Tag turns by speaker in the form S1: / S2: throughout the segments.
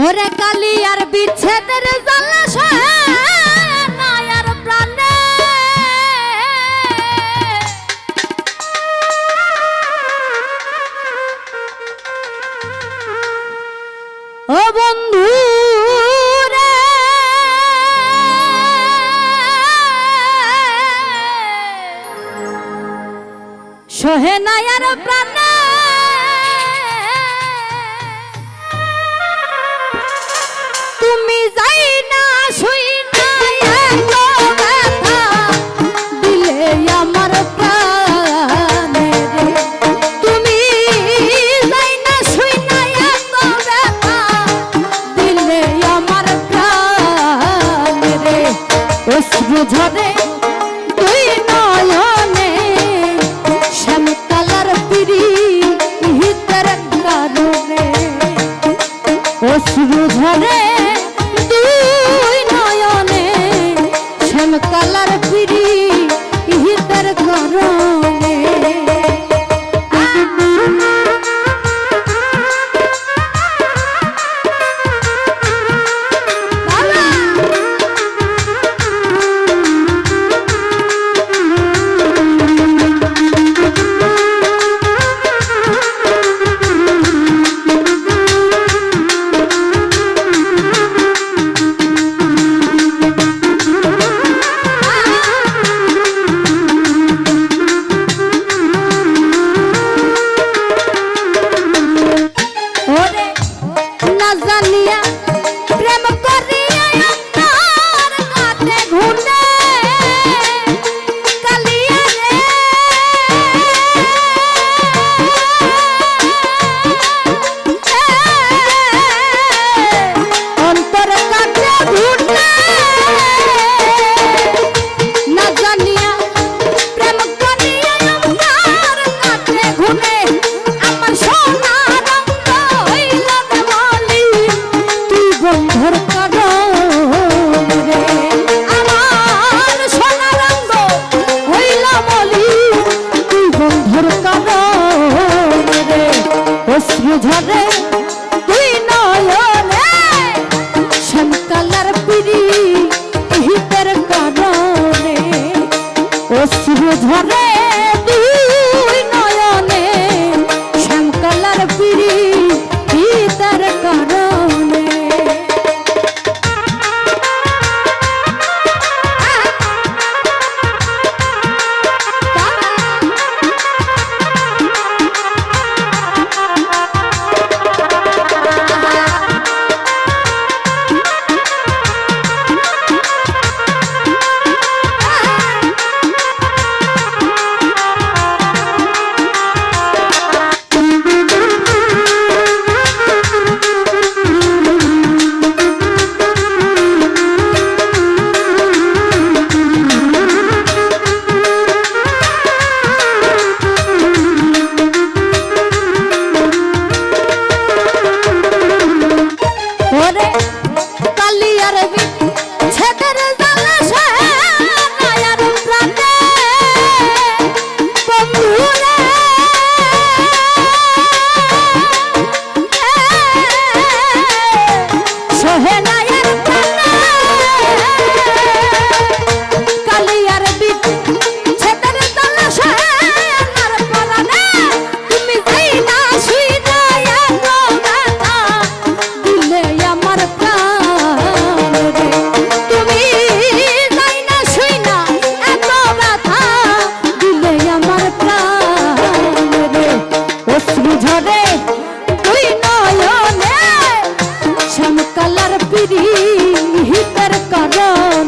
S1: ওরে কালি আর বিচ্ছেদের জ্বালা রে তুই নয়নে। সন্তালার পিড়ি ইহিতের কারণে অশ্রু ঝরে। ভিতর কর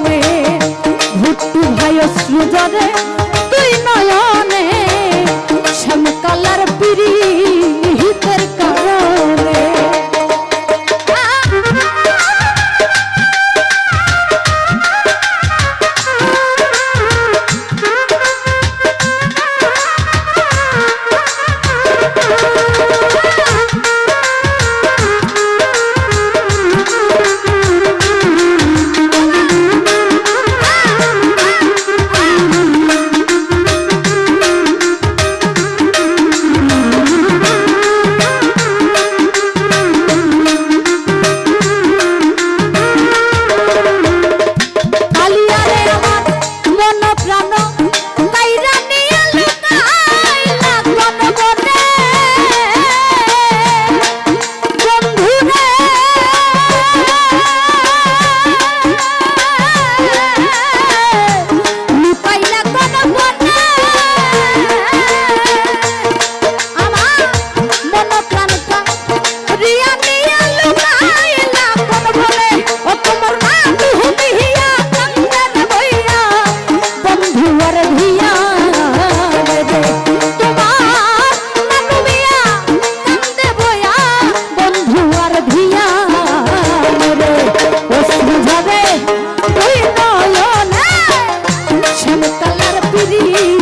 S1: রে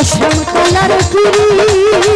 S1: রেশম তোলার কুড়ি